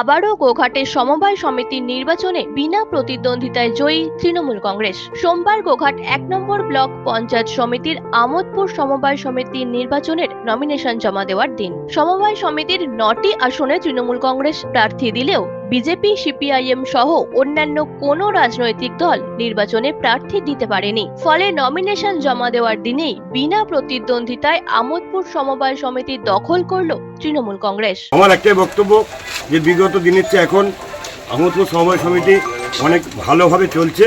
আবারও গোঘাটে সমবায় সমিতির নির্বাচনে বিনা প্রতিদ্বন্দ্বিতায় জয়ী তৃণমূল কংগ্রেস। সোমবার গোঘাট এক নম্বর ব্লক পঞ্চায়েত সমিতির আমোদপুর সমবায় সমিতির নির্বাচনের নমিনেশন জমা দেওয়ার দিন। সমবায় সমিতির নটি আসনে তৃণমূল কংগ্রেস প্রার্থী দিলেও বিজেপি, সিপিআইএম সহ অন্যান্য কোনো রাজনৈতিক দল নির্বাচনে প্রার্থী দিতে পারেনি। ফলে নমিনেশন জমা দেওয়ার দিনেই বিনা প্রতিদ্বন্দ্বিতায় আমোদপুর সমবায় সমিতি দখল করল তৃণমূল কংগ্রেস। আমার একটাই বক্তব্য যে বিগত দিনের চেয়ে এখন আমোদপুর সমবায় সমিতি অনেক ভালোভাবে চলছে।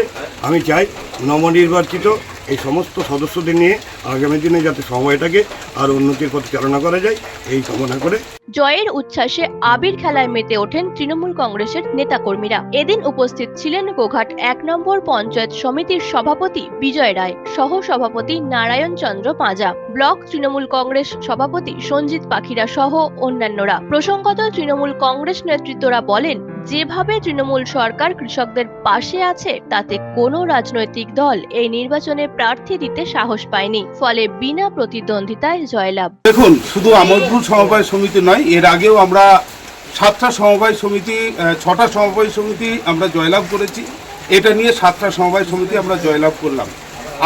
আমি চাই নবনির্বাচিত এই সমস্ত সদস্যদের নিয়ে আগামী দিনে যাতে সময়টাকে আর উন্নতির পথে চালনা করা যায়, এই কামনা করে জয়ের উচ্ছ্বাসে আবির খেলায় মেতে ওঠেন তৃণমূল কংগ্রেসের নেতাকর্মীরা। এদিন উপস্থিত ছিলেন গোঘাট এক নম্বর পঞ্চায়েত সমিতির সভাপতি বিজয় রায় সহ সভাপতি নারায়ণ চন্দ্র পাঁজা, ব্লক তৃণমূল কংগ্রেস সভাপতি সঞ্জিত পাখিরা সহ অন্যান্যরা। প্রসঙ্গত তৃণমূল কংগ্রেস নেতৃত্বরা বলেন যেভাবে তৃণমূল সরকার কৃষকদের পাশে আছে, তাতে কোনো রাজনৈতিক দল এই নির্বাচনে প্রার্থী দিতে সাহস পায়নি। ফলে বিনা প্রতিদ্বন্দ্বিতায় জয়লাভ। দেখুন, শুধু আমোদপুর সমবায় সমিতি নয়, এর আগেও আমরা সাতটা সমবায় সমিতি ছটা সমবায় সমিতি আমরা জয়লাভ করেছি। এটা নিয়ে সাতটা সমবায় সমিতি আমরা জয়লাভ করলাম।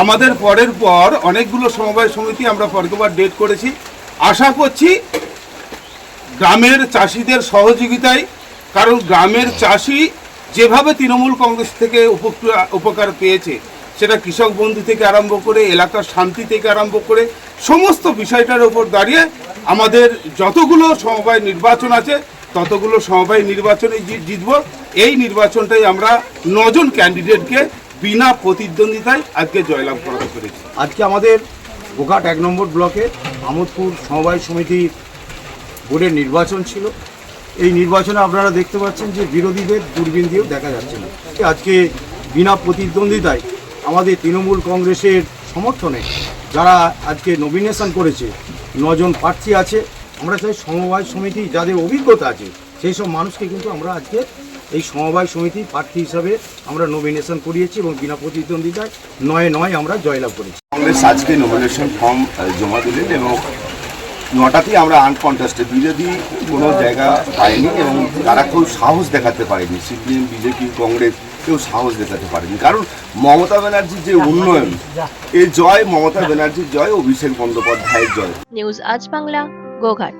আমাদের পরের পর অনেকগুলো সমবায় সমিতি আমরা পরবার ডেট করেছি। আশা করছি গ্রামের চাষিদের সহযোগিতায় কারণ গ্রামের চাষি যেভাবে তৃণমূল কংগ্রেস থেকে উপকার পেয়েছে, সেটা কৃষক বন্ধু থেকে আরম্ভ করে, এলাকার শান্তি থেকে আরম্ভ করে, সমস্ত বিষয়টার উপর দাঁড়িয়ে আমাদের যতগুলো সমবায় নির্বাচন আছে, ততগুলো সমবায় নির্বাচনে জিতব। এই নির্বাচনটাই আমরা নজন ক্যান্ডিডেটকে বিনা প্রতিদ্বন্দ্বিতায় আজকে জয়লাভ করাতে পেরেছি। আজকে আমাদের গোঘাট এক নম্বর ব্লকে আমোদপুর সমবায় সমিতি বোর্ডের নির্বাচন ছিল। এই নির্বাচনে আপনারা দেখতে পাচ্ছেন যে বিরোধীদের দূরবীন দিয়েও দেখা যাচ্ছে না। আজকে বিনা প্রতিদ্বন্দ্বিতায় আমাদের তৃণমূল কংগ্রেসের সমর্থনে যারা আজকে নমিনেশন করেছে, নজন প্রার্থী আছে, আমরা চাই সমবায় সমিতি যাদের অভিজ্ঞতা আছে, সেই সব মানুষকে কিন্তু আমরা আজকে এই সমবায় সমিতি প্রার্থী হিসাবে আমরা নমিনেশন করিয়েছি এবং বিনা প্রতিদ্বন্দ্বিতায় নয় নয় আমরা জয়লাভ করেছি। কংগ্রেস আজকে নমিনেশন ফর্ম জমা দিলেন এবং নটাতেই আমরা আনকন্টেস্টেড বিরোধী কোনো জায়গা পাইনি এবং তারা কেউ সাহস দেখাতে পারেনি। সিপিএম, বিজেপি, কংগ্রেস কেউ সাহস দেখাতে পারেনি। কারণ মমতা ব্যানার্জির যে উন্নয়ন, এ জয় মমতা ব্যানার্জির জয়, অভিষেক বন্দ্যোপাধ্যায়ের জয়। নিউজ আজ বাংলা, গোঘাট।